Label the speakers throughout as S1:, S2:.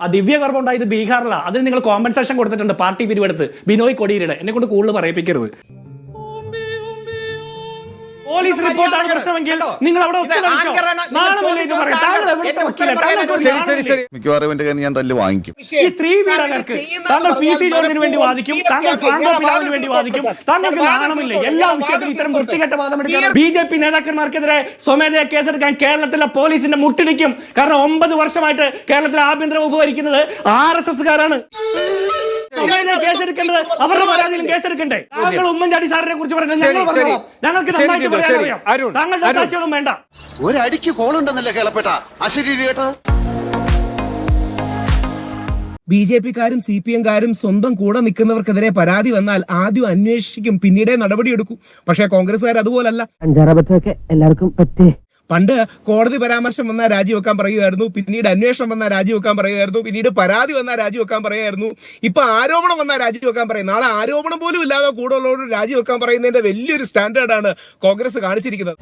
S1: ആ ദിവ്യഗർഭം ഉണ്ടായത് ബീഹാറിലാണ് അതിന് നിങ്ങൾ കോമ്പൻസേഷൻ കൊടുത്തിട്ടുണ്ട് പാർട്ടി പിരിവെടുത്ത്. ബിനോയ് കൊടിയിരുടെ എന്നെ കൊണ്ട് കൂടുതൽ പറയിപ്പിക്കരുത്. പോലീസ് റിപ്പോർട്ടാണ് പ്രശ്നമെങ്കിൽ നിങ്ങൾ അവിടെ
S2: മിക്കവാറും എന്റെ കയ്യിൽ ഞാൻ തല്ല് വാങ്ങിക്കും.
S1: ഈ സ്ത്രീ പീഡനങ്ങൾക്ക് താങ്കൾ പി സി ജോർജിന് വേണ്ടി വാദിക്കും. താങ്കൾ ഫ്രാങ്കോ പിലാവിന് വേണ്ടി വാദിക്കും. താങ്കൾക്ക് നാണമില്ലേ? എല്ലാ വിഷയത്തിലും ഇത്തരം വൃത്തികെട്ട വാദം എടുക്കാൻ ബി ജെ പി നേതാക്കന്മാർക്കെതിരെ സ്വമേധയാ കേസെടുക്കാൻ കേരളത്തിലെ പോലീസിന്റെ മുട്ടിടിക്കും. കാരണം ഒമ്പത് വർഷമായിട്ട് കേരളത്തിലെ ആഭ്യന്തര വകുപ്പ് ഭരിക്കുന്നത് ആർ എസ് എസ്കാരാണ്. കേസെടുക്കേണ്ടത്? അവരുടെ പരാതിയിലും കേസെടുക്കണ്ടേ? താങ്കൾ ഉമ്മൻചാണ്ടി സാറിനെ കുറിച്ച്. ഞങ്ങൾക്ക് നന്നായിട്ട് താങ്കളുടെ. വേണ്ട.
S3: ഒരടിക്ക് കോളുണ്ടെന്നല്ലേ കേളപ്പെട്ട? അശരീരി
S4: ബി ജെ പിക്കാരും സി പി എംകാരും സ്വന്തം കൂടെ നിൽക്കുന്നവർക്കെതിരെ പരാതി വന്നാൽ ആദ്യം അന്വേഷിക്കും പിന്നീടേ നടപടിയെടുക്കും. പക്ഷേ കോൺഗ്രസ്സുകാർ അതുപോലല്ല.
S5: എല്ലാവർക്കും പറ്റേ
S4: പണ്ട് കോടതി പരാമർശം വന്നാൽ രാജിവെക്കാൻ പറയുമായിരുന്നു പിന്നീട് അന്വേഷണം വന്നാൽ രാജിവെക്കാൻ പറയുമായിരുന്നു പിന്നീട് പരാതി വന്നാൽ രാജിവെക്കാൻ പറയുമായിരുന്നു ഇപ്പൊ ആരോപണം വന്നാൽ രാജിവെക്കാൻ പറയും നാളെ ആരോപണം പോലും ഇല്ലാതെ കൂടെ ഉള്ളവരോട് രാജിവെക്കാൻ പറയുന്നതിന്റെ വലിയൊരു സ്റ്റാൻഡേർഡാണ് കോൺഗ്രസ് കാണിച്ചിരിക്കുന്നത്.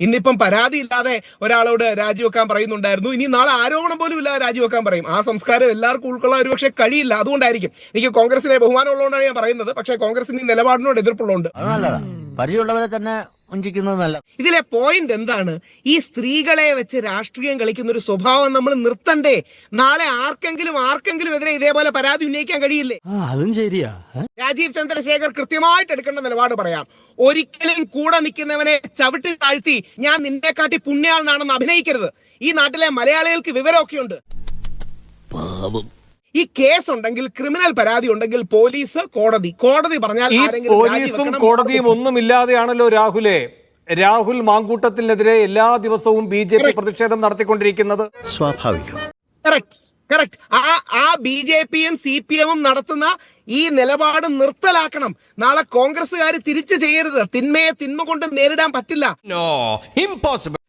S4: ഇന്നിപ്പം പരാതി ഇല്ലാതെ ഒരാളോട് രാജിവെക്കാൻ പറയുന്നുണ്ടായിരുന്നു. ഇനി നാളെ ആരോപണം പോലും ഇല്ലാതെ രാജിവെക്കാൻ പറയും. ആ സംസ്കാരം എല്ലാവർക്കും ഉൾക്കൊള്ളാൻ ഒരുപക്ഷെ കഴിയില്ല. അതുകൊണ്ടായിരിക്കും. എനിക്ക് കോൺഗ്രസിനെ ബഹുമാനമുള്ളതുകൊണ്ടാണ് ഞാൻ പറയുന്നത്. പക്ഷേ കോൺഗ്രസിന് നിലപാടിനോട്
S5: എതിർപ്പുള്ളതുകൊണ്ട്. പരിചയമുള്ളവരെ തന്നെ ഉഞ്ചിക്കുന്നത് നല്ല
S4: ഇതിലെ പോയിന്റ് എന്താണ്? ഈ സ്ത്രീകളെ വെച്ച് രാഷ്ട്രീയം കളിക്കുന്ന ഒരു സ്വഭാവം നമ്മൾ നിർത്തണ്ടേ? നാളെ ആർക്കെങ്കിലും ആർക്കെങ്കിലും എതിരെ ഇതേപോലെ പരാതി ഉന്നയിക്കാൻ കഴിയില്ലേ?
S5: അതും ശരിയാ.
S4: രാജീവ് ചന്ദ്രശേഖർ കൃത്യമായിട്ട് എടുക്കേണ്ട നിലപാട് പറയാം. ഒരിക്കലും കൂടെ നിൽക്കുന്നവനെ ചവിട്ടി താഴ്ത്തി ഞാൻ നിന്നെ കാട്ടി പുണ്യാളനാണെന്ന് അഭിനയിക്കരുത്. ഈ നാട്ടിലെ മലയാളികൾക്ക് വിവരമൊക്കെയുണ്ട്. ഈ കേസ് ഉണ്ടെങ്കിൽ ക്രിമിനൽ പരാതി ഉണ്ടെങ്കിൽ പോലീസ് കോടതി. കോടതി പറഞ്ഞാൽ ആരെങ്കിലും
S6: പോലീസും. കോടതിയും ഒന്നുമില്ലാതെയാണല്ലോ രാഹുലെ. രാഹുൽ മാങ്കൂട്ടത്തിനെതിരെ എല്ലാ ദിവസവും ബി ജെ പി പ്രതിഷേധം നടത്തിക്കൊണ്ടിരിക്കുന്നത്.
S3: സ്വാഭാവികം.
S4: കറക്റ്റ് ആ ആ ബി ജെ പിയും സി പി എമ്മും നടത്തുന്ന ഈ നിലപാട് നിർത്തലാക്കണം. നാളെ കോൺഗ്രസ്സുകാർ തിരിച്ചു ചെയ്യരുത്. തിന്മയെ തിന്മ കൊണ്ട് നേരിടാൻ പറ്റില്ല.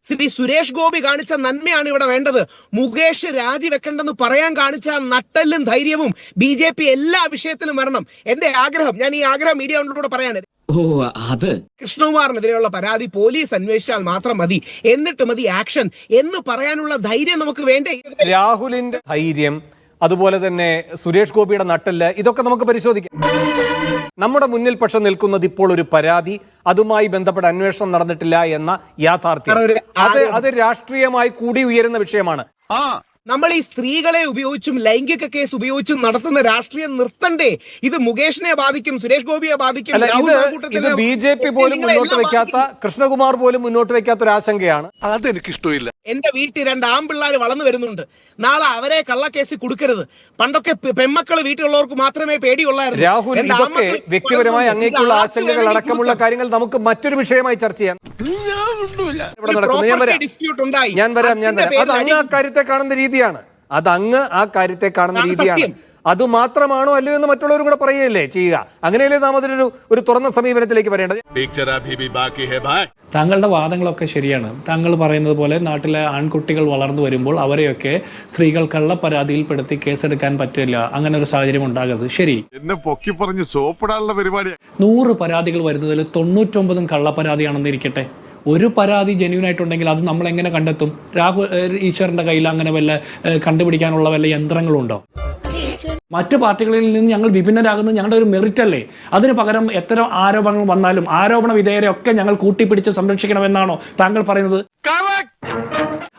S4: ശ്രീ സുരേഷ് ഗോപി കാണിച്ച നന്മയാണ് ഇവിടെ വേണ്ടത്. മുകേഷ് രാജിവെക്കണ്ടെന്ന് പറയാൻ കാണിച്ച ആ നട്ടെല്ലും ധൈര്യവും ബി ജെ പി എല്ലാ വിഷയത്തിലും വരണം. എന്റെ ആഗ്രഹം ഞാൻ ഈ ആഗ്രഹം മീഡിയ കൊണ്ടിലൂടെ പറയാണ്.
S5: ഓ അത്.
S4: കൃഷ്ണകുമാറിനെതിരെയുള്ള പരാതി പോലീസ് അന്വേഷിച്ചാൽ മാത്രം മതി. എന്നിട്ട് മതി ആക്ഷൻ എന്ന് പറയാനുള്ള ധൈര്യം നമുക്ക് വേണ്ടേ?
S6: രാഹുലിന്റെ ധൈര്യം അതുപോലെ തന്നെ സുരേഷ് ഗോപിയുടെ നട്ടൽ ഇതൊക്കെ നമുക്ക് പരിശോധിക്കാം. നമ്മുടെ മുന്നിൽ പക്ഷെ നിൽക്കുന്നത് ഇപ്പോൾ ഒരു പരാതി അതുമായി ബന്ധപ്പെട്ട അന്വേഷണം നടന്നിട്ടില്ല എന്ന യാഥാർത്ഥ്യം. അത്. അത് രാഷ്ട്രീയമായി കൂടി ഉയരുന്ന വിഷയമാണ്.
S4: നമ്മൾ ഈ സ്ത്രീകളെ ഉപയോഗിച്ചും ലൈംഗിക കേസ് ഉപയോഗിച്ചും നടത്തുന്ന രാഷ്ട്രീയം നിർത്തണ്ടേ? ഇത് മുകേഷിനെ ബാധിക്കും സുരേഷ് ഗോപിയെ ബാധിക്കും
S6: ഇത് ബി ജെ പി പോലും മുന്നോട്ട് വെക്കാത്ത കൃഷ്ണകുമാർ പോലും മുന്നോട്ട് വെക്കാത്ത ഒരു ആശങ്കയാണ്.
S3: അതെനിക്ക് ഇഷ്ടമില്ല
S4: എന്റെ വീട്ടിൽ രണ്ട് ആമ്പിള്ളാർ വളർന്നു വരുന്നുണ്ട്. നാളെ അവരെ കള്ളക്കേസിൽ കൊടുക്കരുത്. പണ്ടൊക്കെ പെമ്മക്കൾ വീട്ടിലുള്ളവർക്ക് മാത്രമേ പേടിയുള്ളായിരുന്നു.
S6: രാഹുൽ ഇതൊക്കെ വ്യക്തിപരമായി അങ്ങേക്കുള്ള ആശങ്കകൾ അടക്കമുള്ള കാര്യങ്ങൾ നമുക്ക് മറ്റൊരു വിഷയമായി ചർച്ച ചെയ്യാം. ഇവിടെ
S4: ഒരു
S6: നടക്കുന്നു. ഞാൻ വരാം.
S4: ഉണ്ടായി.
S6: ഞാൻ വരാം ഞാൻ വരാം. അത് അങ്ങ് ആ കാര്യത്തെ കാണുന്ന രീതിയാണ്. അത് അങ്ങ് ആ കാര്യത്തെ കാണുന്ന രീതിയാണ്. അത് മാത്രമാണോ അല്ലയോ എന്ന് മറ്റുള്ളവരും കൂടെ പറയുകയല്ലേ ചെയ്യുക. അങ്ങനെയല്ലേ നാം അതിനൊരു ഒരു തുറന്ന സമീപനത്തിലേക്ക് വരേണ്ടത്?
S1: താങ്കളുടെ വാദങ്ങളൊക്കെ ശരിയാണ്. താങ്കൾ പറയുന്നത് പോലെ നാട്ടിലെ ആൺകുട്ടികൾ വളർന്നു വരുമ്പോൾ അവരെയൊക്കെ സ്ത്രീകൾ കള്ളപ്പരാതിയിൽപ്പെടുത്തി കേസെടുക്കാൻ പറ്റില്ല. അങ്ങനെ ഒരു സാഹചര്യം ഉണ്ടാകരുത്. ശരി.
S7: എന്നെ പൊക്കി പറഞ്ഞ് സോപ്പിടാനുള്ള പരിപാടിയാ.
S1: നൂറ് പരാതികൾ വരുന്നതിൽ തൊണ്ണൂറ്റൊമ്പതും കള്ളപ്പരാതിയാണെന്ന് ഇരിക്കട്ടെ ഒരു പരാതി ജെന്യൂൻ ആയിട്ടുണ്ടെങ്കിൽ അത് നമ്മൾ എങ്ങനെ കണ്ടെത്തും? രാഹുൽ ഈശ്വറിന്റെ കയ്യിൽ അങ്ങനെ വല്ല കണ്ടുപിടിക്കാനുള്ള വല്ല യന്ത്രങ്ങളുണ്ടോ? മറ്റു പാർട്ടികളിൽ നിന്ന് ഞങ്ങൾ വിഭിന്നരാകുന്നത് ഞങ്ങളുടെ ഒരു മെറിറ്റ് അല്ലേ അതിന് പകരം എത്ര ആരോപണങ്ങൾ വന്നാലും ആരോപണ വിധേയരെ ഒക്കെ ഞങ്ങൾ കൂട്ടിപ്പിടിച്ച് സംരക്ഷിക്കണമെന്നാണോ താങ്കൾ പറയുന്നത്?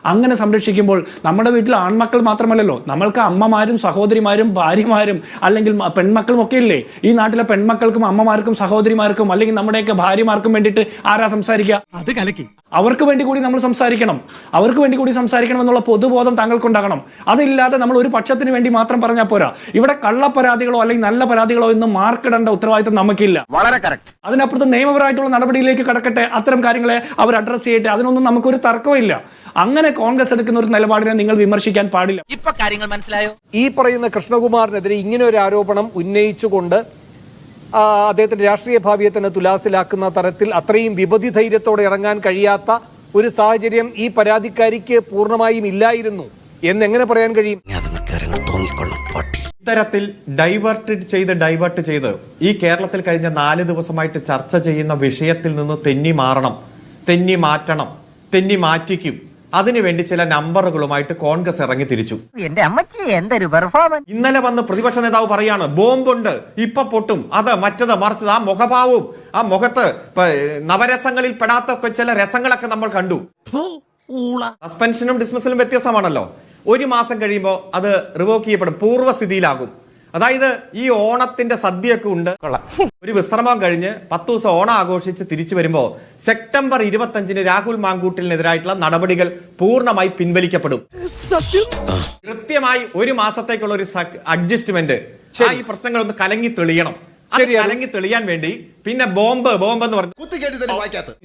S1: അങ്ങനെ സംരക്ഷിക്കുമ്പോൾ നമ്മുടെ വീട്ടിൽ ആൺമക്കൾ മാത്രമല്ലല്ലോ. നമ്മൾക്ക് അമ്മമാരും സഹോദരിമാരും ഭാര്യമാരും അല്ലെങ്കിൽ പെൺമക്കളും ഒക്കെ ഇല്ലേ? ഈ നാട്ടിലെ പെൺമക്കൾക്കും അമ്മമാർക്കും സഹോദരിമാർക്കും അല്ലെങ്കിൽ നമ്മുടെയൊക്കെ ഭാര്യമാർക്കും വേണ്ടിയിട്ട് ആരാ സംസാരിക്കുക
S3: അത് കലക്കി.
S1: അവർക്ക് വേണ്ടി കൂടി നമ്മൾ സംസാരിക്കണം. അവർക്ക് വേണ്ടി കൂടി സംസാരിക്കണം എന്നുള്ള പൊതുബോധം താങ്കൾക്കുണ്ടാകണം. അതില്ലാതെ നമ്മൾ ഒരു പക്ഷത്തിന് വേണ്ടി മാത്രം പറഞ്ഞാൽ പോരാ. ഇവിടെ കള്ള പരാതികളോ അല്ലെങ്കിൽ നല്ല പരാതികളോ എന്ന് മാർക്കിടേണ്ട ഉത്തരവാദിത്തം നമുക്കില്ല.
S3: വളരെ കറക്റ്റ്.
S1: അതിനപ്പുറത്ത് നിയമപരമായിട്ടുള്ള നടപടിയിലേക്ക് കടക്കട്ടെ. അത്തരം കാര്യങ്ങളെ അവർ അഡ്രസ് ചെയ്യട്ടെ. അതിനൊന്നും നമുക്കൊരു തർക്കമില്ല അങ്ങനെ കോൺഗ്രസ് എടുക്കുന്ന ഒരു നിലപാടിനെ നിങ്ങൾ വിമർശിക്കാൻ പാടില്ല.
S5: ഇപ്പൊ കാര്യങ്ങൾ മനസ്സിലായോ?
S6: ഈ പറയുന്ന കൃഷ്ണകുമാറിനെതിരെ ഇങ്ങനെ ഒരു ആരോപണം ഉന്നയിച്ചുകൊണ്ട് അദ്ദേഹത്തിന്റെ രാഷ്ട്രീയ ഭാവിയെ തന്നെ തുലാസിലാക്കുന്ന തരത്തിൽ അത്രയും വിപതി ധൈര്യത്തോടെ ഇറങ്ങാൻ കഴിയാത്ത ഒരു സാഹചര്യം ഈ പരാതിക്കാരിക്ക് പൂർണമായും ഇല്ലായിരുന്നു എന്ന് എങ്ങനെ പറയാൻ കഴിയും?
S8: ഇത്തരത്തിൽ ഡൈവേർട്ടഡ് ചെയ്ത് ഡൈവേർട്ട് ചെയ്ത് ഈ കേരളത്തിൽ കഴിഞ്ഞ നാല് ദിവസമായിട്ട് ചർച്ച ചെയ്യുന്ന വിഷയത്തിൽ നിന്ന് തെന്നി മാറണം തെന്നി മാറ്റണം. തെന്നി മാറ്റിക്കും. അതിനുവേണ്ടി ചില നമ്പറുകളുമായിട്ട് കോൺഗ്രസ് ഇറങ്ങി തിരിച്ചു.
S5: എന്റെ അമ്മച്ചി എന്തൊരു പെർഫോമൻസ്
S8: ഇന്നലെ വന്ന് പ്രതിപക്ഷ നേതാവ് പറയാണ് ബോംബുണ്ട് ഇപ്പൊ പൊട്ടും. അത് മറ്റത് മറിച്ചത് ആ മുഖഭാവവും ആ മുഖത്ത് നവരസങ്ങളിൽ പെടാത്ത ചില രസങ്ങളൊക്കെ നമ്മൾ കണ്ടു. സസ്പെൻഷനും ഡിസ്മിസലും വ്യത്യസ്തമാണല്ലോ. ഒരു മാസം കഴിയുമ്പോൾ അത് റിവോക്ക് ചെയ്യപ്പെടും. പൂർവസ്ഥിതിയിലാകും. അതായത് ഈ ഓണത്തിന്റെ സദ്യയൊക്കെ ഉണ്ട്. ഒരു വിശ്രമം കഴിഞ്ഞ് പത്ത് ദിവസം ഓണം ആഘോഷിച്ച് തിരിച്ചു വരുമ്പോൾ സെപ്റ്റംബർ ഇരുപത്തഞ്ചിന് രാഹുൽ മാങ്കൂട്ടിലിനെതിരായിട്ടുള്ള നടപടികൾ പൂർണമായി പിൻവലിക്കപ്പെടും. കൃത്യമായി ഒരു മാസത്തേക്കുള്ള ഒരു അഡ്ജസ്റ്റ്മെന്റ്. ഈ പ്രശ്നങ്ങൾ ഒന്ന് കലങ്ങി തെളിയണം. കലങ്ങി തെളിയാൻ വേണ്ടി പിന്നെ ബോംബ് ബോംബ് എന്ന് പറഞ്ഞു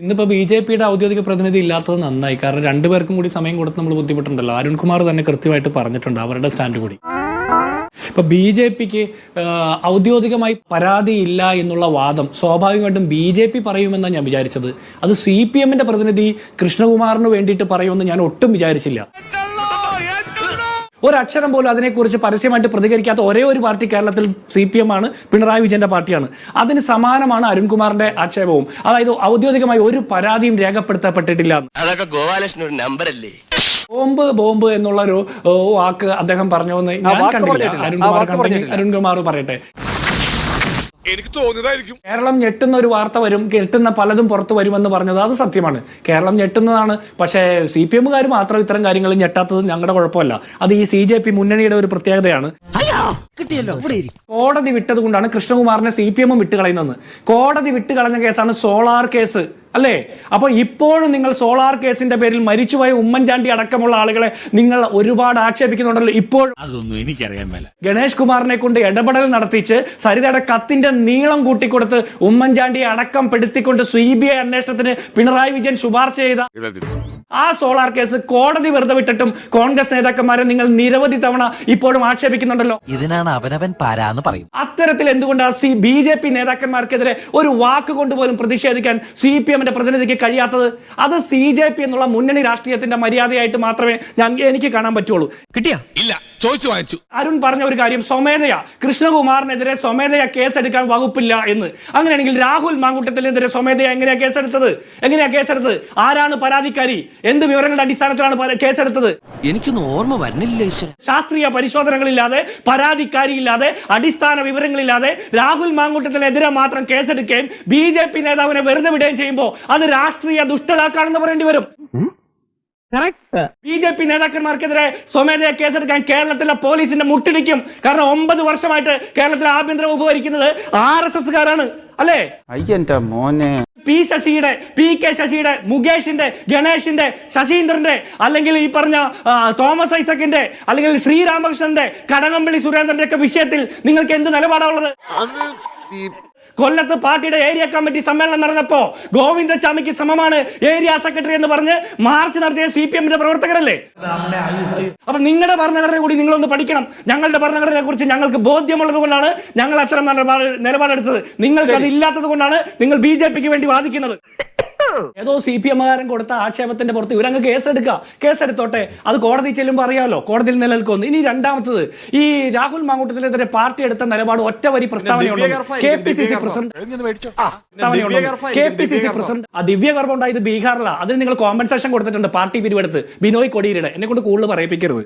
S1: ഇന്നിപ്പോ ബി ജെ പിയുടെ ഔദ്യോഗിക പ്രതിനിധി ഇല്ലാത്തത് നന്നായി. കാരണം രണ്ടുപേർക്കും കൂടി സമയം കൊടുത്ത് നമ്മൾ ബുദ്ധിമുട്ടുണ്ടല്ലോ. അരുൺകുമാർ തന്നെ കൃത്യമായിട്ട് പറഞ്ഞിട്ടുണ്ട് അവരുടെ സ്റ്റാൻഡ് കൂടി. ഇപ്പൊ ബി ജെ പിക്ക് ഔദ്യോഗികമായി പരാതിയില്ല എന്നുള്ള വാദം സ്വാഭാവികമായിട്ടും ബി ജെ പി പറയുമെന്നാണ് ഞാൻ വിചാരിച്ചത്. അത് സി പി എമ്മിന്റെ പ്രതിനിധി കൃഷ്ണകുമാറിന് വേണ്ടിയിട്ട് പറയുമെന്ന് ഞാൻ ഒട്ടും വിചാരിച്ചില്ല. ഒരക്ഷരം പോലും അതിനെക്കുറിച്ച് പരസ്യമായിട്ട് പ്രതികരിക്കാത്ത ഒരേ ഒരു പാർട്ടി കേരളത്തിൽ സി പി എം ആണ് പിണറായി വിജയന്റെ പാർട്ടിയാണ്. അതിന് സമാനമാണ് അരുൺകുമാറിന്റെ ആക്ഷേപവും. അതായത് ഔദ്യോഗികമായി ഒരു പരാതിയും രേഖപ്പെടുത്തപ്പെട്ടിട്ടില്ല.
S9: അതൊക്കെ ഗോപാലകൃഷ്ണൻ നമ്പറല്ലേ?
S1: ബോംബ് ബോംബ് എന്നുള്ള ഒരു വാക്ക് അദ്ദേഹം
S6: പറഞ്ഞു
S1: അരുൺകുമാർ പറയട്ടെ.
S7: എനിക്ക് തോന്നിയതായിരിക്കും.
S1: കേരളം ഞെട്ടുന്ന ഒരു വാർത്ത വരും ഞെട്ടുന്ന പലതും പുറത്തു വരുമെന്ന് പറഞ്ഞത് അത് സത്യമാണ്. കേരളം ഞെട്ടുന്നതാണ് പക്ഷേ സി പി എമ്മുകാർ മാത്രം ഇത്തരം കാര്യങ്ങൾ ഞെട്ടാത്തത് ഞങ്ങളുടെ കുഴപ്പമല്ല. അത് ഈ സി ജെ പി മുന്നണിയുടെ ഒരു പ്രത്യേകതയാണ്.
S5: കിട്ടിയല്ലോ ഇവിടെ
S1: കോടതി വിട്ടത് കൊണ്ടാണ് കൃഷ്ണകുമാറിനെ സി പി എമ്മും വിട്ടുകളയുന്നത്. കോടതി വിട്ടുകളഞ്ഞ കേസാണ് സോളാർ കേസ്. അല്ലേ? അപ്പോൾ ഇപ്പോഴും നിങ്ങൾ സോളാർ കേസിന്റെ പേരിൽ മരിച്ചുപോയ ഉമ്മൻചാണ്ടി അടക്കമുള്ള ആളുകളെ നിങ്ങൾ ഒരുപാട് ആക്ഷേപിക്കുന്നുണ്ടല്ലോ. ഇപ്പോൾ
S9: അതൊന്നും എനിക്കറിയാൻ മേല.
S1: ഗണേഷ് കുമാറിനെ കൊണ്ട് ഇടപെടൽ നടത്തിച്ച് സരിതയുടെ കത്തിന്റെ നീളം കൂട്ടിക്കൊടുത്ത് ഉമ്മൻചാണ്ടിയെ അടക്കം പെടുത്തിക്കൊണ്ട് സി ബി ഐ അന്വേഷണത്തിന് പിണറായി വിജയൻ ശുപാർശ ചെയ്ത ആ സോളാർ കേസ് കോടതി വെറുതെ വിട്ടിട്ടും കോൺഗ്രസ് നേതാക്കന്മാരെ നിങ്ങൾ നിരവധി തവണ ഇപ്പോഴും ആക്ഷേപിക്കുന്നുണ്ടല്ലോ.
S5: ഇതിനാണ് അവനവൻ പാരാന്ന് പറയും.
S1: അത്തരത്തിൽ എന്തുകൊണ്ടാണ് സി ബി ജെ പി നേതാക്കന്മാർക്കെതിരെ ഒരു വാക്ക് കൊണ്ട് പോലും പ്രതിഷേധിക്കാൻ സി പി എമ്മിന്റെ പ്രതിനിധിക്ക് കഴിയാത്തത്? അത് സി ജെ പി എന്നുള്ള മുന്നണി രാഷ്ട്രീയത്തിന്റെ മര്യാദയായിട്ട് മാത്രമേ ഞാൻ എനിക്ക് കാണാൻ പറ്റുള്ളൂ.
S5: കിട്ടിയാ?
S7: ഇല്ല. ചോദിച്ചു വാങ്ങിച്ചു.
S1: അരുൺ പറഞ്ഞ ഒരു കാര്യം സ്വമേധയ. കൃഷ്ണകുമാറിനെതിരെ സ്വമേധയ കേസെടുക്കാൻ വകുപ്പില്ല എന്ന്. അങ്ങനെയാണെങ്കിൽ രാഹുൽ മാങ്കുട്ടത്തിനെതിരെ സ്വമേധയ എങ്ങനെയാ കേസെടുത്തത്? എങ്ങനെയാ കേസെടുത്തത്? ആരാണ് പരാതിക്കാരി? എന്ത് വിവരങ്ങളുടെ അടിസ്ഥാനത്തിലാണ് കേസെടുത്തത്?
S5: എനിക്കൊന്നും ഓർമ്മ വരുന്നില്ല
S1: ശാസ്ത്രീയ പരിശോധനകളില്ലാതെ പരാതിക്കാരിയില്ലാതെ അടിസ്ഥാന വിവരങ്ങളില്ലാതെ രാഹുൽ മാങ്കുട്ടത്തിനെതിരെ മാത്രം കേസെടുക്കുകയും ബി ജെ പി നേതാവിനെ വെറുതെ വിടുകയും ചെയ്യുമ്പോൾ അത് രാഷ്ട്രീയ ദുഷ്ടലാക്കാണെന്ന് പറയേണ്ടി വരും. ബി ജെ പി നേതാക്കന്മാർക്കെതിരെ സ്വമേധയാ കേസെടുക്കാൻ കേരളത്തിലെ പോലീസിന്റെ മുട്ടിടിക്കും. കാരണം ഒമ്പത് വർഷമായിട്ട് കേരളത്തിലെ ആഭ്യന്തര വകുപ്പ് ഭരിക്കുന്നത് ആർ എസ് എസ്കാരാണ് അല്ലേ?
S10: അയ്യന്റെ മോനെ.
S1: പി ശശിയുടെ പി കെ ശശിയുടെ മുകേഷിന്റെ ഗണേഷിന്റെ ശശീന്ദ്രന്റെ അല്ലെങ്കിൽ ഈ പറഞ്ഞ തോമസ് ഐസക്കിന്റെ അല്ലെങ്കിൽ ശ്രീരാമകൃഷ്ണന്റെ കടകംപള്ളി സുരേന്ദ്രന്റെ ഒക്കെ വിഷയത്തിൽ നിങ്ങൾക്ക് എന്ത് നിലപാടാണുള്ളത് കൊല്ലത്ത് പാർട്ടിയുടെ ഏരിയ കമ്മിറ്റി സമ്മേളനം നടന്നപ്പോ ഗോവിന്ദച്ചാമിക്ക് സമമാണ് ഏരിയ സെക്രട്ടറി എന്ന് പറഞ്ഞ് മാർച്ച് നടത്തിയ സി പി എമ്മിന്റെ പ്രവർത്തകരല്ലേ? അപ്പൊ നിങ്ങളുടെ ഭരണഘടന കൂടി നിങ്ങളൊന്ന് പഠിക്കണം. ഞങ്ങളുടെ ഭരണഘടനയെ കുറിച്ച് ഞങ്ങൾക്ക് ബോധ്യമുള്ളത് കൊണ്ടാണ് ഞങ്ങൾ അത്തരം നിലപാട് നിലപാടെടുത്തത്. നിങ്ങൾക്ക് അത് ഇല്ലാത്തത് കൊണ്ടാണ് നിങ്ങൾ ബി ജെ പിക്ക് വേണ്ടി വാദിക്കുന്നത്. ഏതോ സി പി എമ്മുകാരൻ കൊടുത്ത ആക്ഷേപത്തിന്റെ പുറത്ത് ഇവരങ്ങ് കേസെടുക്കുക കേസെടുത്തോട്ടെ അത് കോടതി ചെല്ലുമ്പോൾ അറിയാമല്ലോ കോടതിയിൽ നിലനിൽക്കുന്നു ഇനി രണ്ടാമത്തത് ഈ രാഹുൽ മാങ്കൂട്ടത്തിനെതിരെ പാർട്ടി എടുത്ത നിലപാട് ഒറ്റവരി വരി പ്രസ്താവനയുള്ളത് K P C C president
S8: ദിവ്യഗർഭമായിരിക്കും,
S1: K P C C
S8: ദിവ്യഗർഭം.
S1: പ്രസിഡന്റ് ആ ദിവ്യഗർഭം ഉണ്ടായത് ബീഹാറിലാണ് അതിന് നിങ്ങൾ കോമ്പൻസേഷൻ കൊടുത്തിട്ടുണ്ട് പാർട്ടി പിരിവെടുത്ത്. ബിനോയ് കൊടിയിരുടെ എന്നെ കൊണ്ട് കൂടുതൽ പറയിപ്പിക്കരുത്.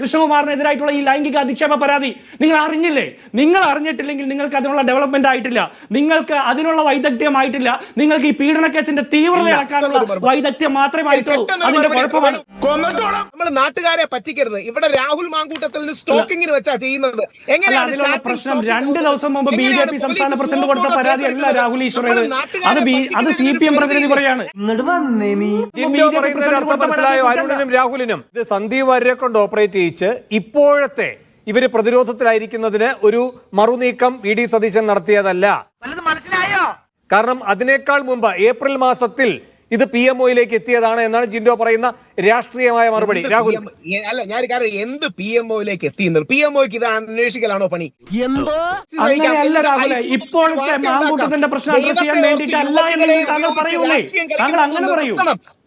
S1: കൃഷ്ണകുമാറിനെതിരായിട്ടുള്ള ഈ ലൈംഗിക അധിക്ഷേപ പരാതി നിങ്ങൾ അറിഞ്ഞില്ലേ? നിങ്ങൾ അറിഞ്ഞിട്ടില്ലെങ്കിൽ നിങ്ങൾക്ക് അതിനുള്ള ഡെവലപ്മെന്റ് ആയിട്ടില്ല. നിങ്ങൾക്ക് അതിനുള്ള വൈദഗ്ധ്യമായിട്ടില്ല. നിങ്ങൾക്ക് ഈ പീഡന കേസിന്റെ തീവ്രത അളക്കാനുള്ള വൈദഗ്ധ്യം മാത്രമേ ആയിട്ടുള്ളൂ അതിന്റെ കുഴപ്പമാണ്
S4: നമ്മൾ നാട്ടുകാരെ പറ്റിക്കരുത്. ഇവിടെ രാഹുൽ മാങ്കൂട്ടത്തിൽ സ്റ്റോക്കിങ്ങിന് വെച്ചാ ചെയ്യുന്നത്. എങ്ങനെയാണ്
S1: പ്രശ്നം രണ്ട് ദിവസം മുമ്പ് ബി ജെ പി സംസ്ഥാന പ്രസിഡന്റ് കൊടുത്ത പരാതി അല്ല? രാഹുൽ ഈശ്വറേത് അത് അത് സി പി എം പ്രതിനിധി പറയാണ്.
S6: അരുണിനും രാഹുലിനും ഇത് സന്ദീപ് വാര്യരെ കൊണ്ട് ഓപ്പറേറ്റ് ചെയ്യിച്ച് ഇപ്പോഴത്തെ ഇവർ പ്രതിരോധത്തിലായിരിക്കുന്നതിന് ഒരു മറുനീക്കം ഇ ഡി സതീശൻ നടത്തിയതല്ല. കാരണം അതിനേക്കാൾ മുമ്പ് ഏപ്രിൽ മാസത്തിൽ ഇത് പി എം ഒയിലേക്ക് എത്തിയതാണ് എന്നാണ് ജിൻഡോ പറയുന്ന രാഷ്ട്രീയമായ മറുപടി. രാഹുൽ.
S4: അല്ല ഞാൻ കാരണം എന്ത് പി എം ഒയിലേക്ക് എത്തിയെന്ന് പി എം ഒക്ക് ഇത് അന്വേഷിക്കലാണോ പണി?
S5: എന്തോ?
S1: അങ്ങനെയല്ല രാഹുലെ ഇപ്പോഴത്തെ മാങ്കൂട്ടത്തിന്റെ പ്രശ്നം അഡ്രസ് ചെയ്യാൻ വേണ്ടിയിട്ടല്ല എന്നെങ്കിൽ താങ്കൾ പറയൂലേ താങ്കൾ അങ്ങനെ പറയൂ.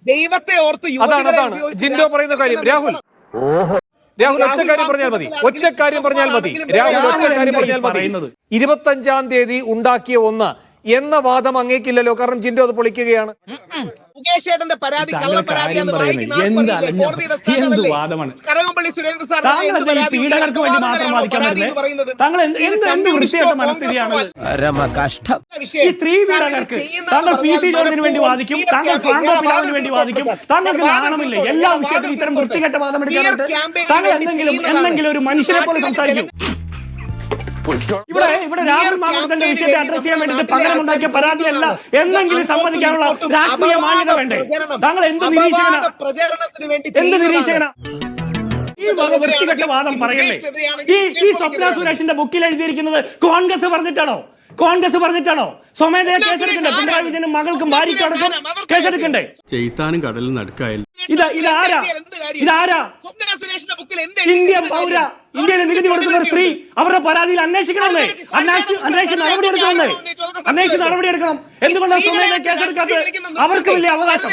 S4: ദൈവത്തെ ഓർത്ത്
S6: അതാണ് അതാണ്. ജിൻഡോ പറയുന്ന കാര്യം. രാഹുൽ. രാഹുൽ ഒറ്റ കാര്യം പറഞ്ഞാൽ മതി. ഒറ്റ കാര്യം പറഞ്ഞാൽ മതി. രാഹുൽ ഒറ്റ കാര്യം പറഞ്ഞാൽ മതി.
S1: ഇരുപത്തി
S6: ഇരുപത്തഞ്ചാം തീയതി ഉണ്ടാക്കിയ ഒന്ന് എന്ന വാദം അങ്ങേക്കില്ലല്ലോ. കാരണം ജിൻഡോ അത് പൊളിക്കുകയാണ്.
S1: ഈ സ്ത്രീ പീഡകർക്ക്
S4: ചെയ്യുന്ന
S1: താങ്കൾ പി സി ജോർജിന് വേണ്ടി വാദിക്കും? താങ്കൾ ഫ്രാങ്കോ വേണ്ടി വാദിക്കും? താങ്കൾക്ക്
S4: വാദം
S1: എല്ലാ വിഷയത്തിലും ഇത്തരം വൃത്തികെട്ട വാദം
S4: ക്യാമ്പയിൻ
S1: താങ്കൾ എന്തെങ്കിലും എന്തെങ്കിലും ഒരു മനുഷ്യനെ പോലെ സംസാരിക്കും. ഇവിടെ ഇവിടെ രാഹുൽ മാമത്തിന്റെ വിഷയത്തെ അഡ്രസ് ചെയ്യാൻ വേണ്ടിയിട്ട് പകരമുണ്ടാക്കിയ പരാതിയല്ല എന്നെങ്കിലും സമ്മതിക്കാനുള്ള രാഷ്ട്രീയ മാന്യത വേണ്ടേ? താങ്കൾ എന്ത് നിരീക്ഷകന? എന്ത്. നിരീക്ഷകന? ഈ വൃത്തികെട്ട വാദം പറയല്ലേ? ഈ ഈ സ്വപ്ന സുരേഷിന്റെ ബുക്കിൽ എഴുതിയിരിക്കുന്നത് കോൺഗ്രസ് പറഞ്ഞിട്ടാണോ? കോൺഗ്രസ് പറഞ്ഞിട്ടാണോ? സ്വമേധയാ കേസെടുക്കണ്ടേ? പിണറായി വിജയനും മകൾക്കും ഭാര്യയ്ക്കും അടക്കം കേസെടുക്കണ്ടേ?
S10: ചെയ്താനും കടലിൽ നടുക്കായാലും
S1: ഇത് ഇതാരാ ഇതാരാ?
S4: ഇന്ത്യ സുരേഷിന്റെ ബുക്കിൽ എന്ത്
S1: ഇന്ത്യൻ പൗര? ഇന്ത്യയിൽ നികുതി കൊടുക്കുന്ന ഒരു സ്ത്രീ അവരുടെ പരാതിയിൽ അന്വേഷിക്കണമെന്നേ? അന്വേഷിച്ച് അന്വേഷിച്ച് നടപടി എടുക്കണമെന്നേ? അന്വേഷിച്ച് നടപടി എടുക്കണം. എന്തുകൊണ്ടാണ് സ്വമേധയാ കേസെടുക്കാത്തത്? അവർക്ക് വലിയ അവകാശം?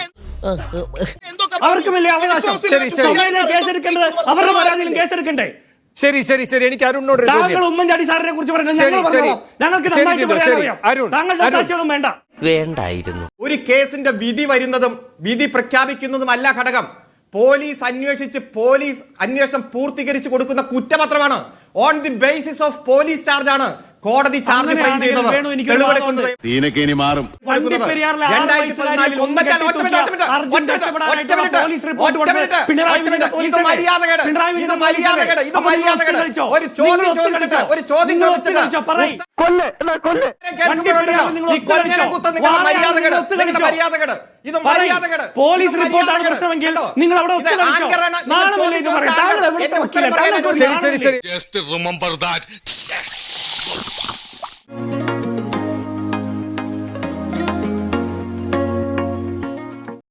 S4: എന്തൊക്കെ?
S1: അവർക്ക് വലിയ അവകാശം. സ്വമേധയാ കേസെടുക്കേണ്ടത് അവരുടെ പരാതിയിലും കേസെടുക്കണ്ടേ?
S6: ശരി ശരി ശരി. എനിക്ക് അരുണിനോട്
S1: താങ്കൾ ഉമ്മൻചാണ്ടി സാറിനെ കുറിച്ച് പറഞ്ഞു ഞങ്ങൾക്ക് നന്നായിട്ട് പറയാൻ അറിയാം.
S6: അരുൺ,
S1: താങ്കളുടെ വേണ്ട.
S5: വേണ്ടായിരുന്നു.
S8: ഒരു കേസിന്റെ വിധി വരുന്നതും വിധി പ്രഖ്യാപിക്കുന്നതും അല്ല ഘടകം. പോലീസ് അന്വേഷിച്ച് പോലീസ് അന്വേഷണം പൂർത്തീകരിച്ച് കൊടുക്കുന്ന കുറ്റപത്രമാണ്. On the basis of police charge ആണ്. കോടതി ചാർജ്
S1: ഫയൽ
S8: ചെയ്തത്. തെളിവെടുക്കുന്നത്.
S2: സീനൊക്കെ ഇനി മാറും.
S8: ഒരു ചോദ്യം ചോദിച്ചിട്ട്, ഒരു ചോദ്യം ചോദിച്ചിട്ട്.
S1: നിങ്ങൾ പോലീസ് റിപ്പോർട്ടാണ് പ്രശ്നമെങ്കിൽ അവിടെ ഒത്തുകളിച്ചോ?
S6: ശരി ശരി ശരി.
S7: Just remember that you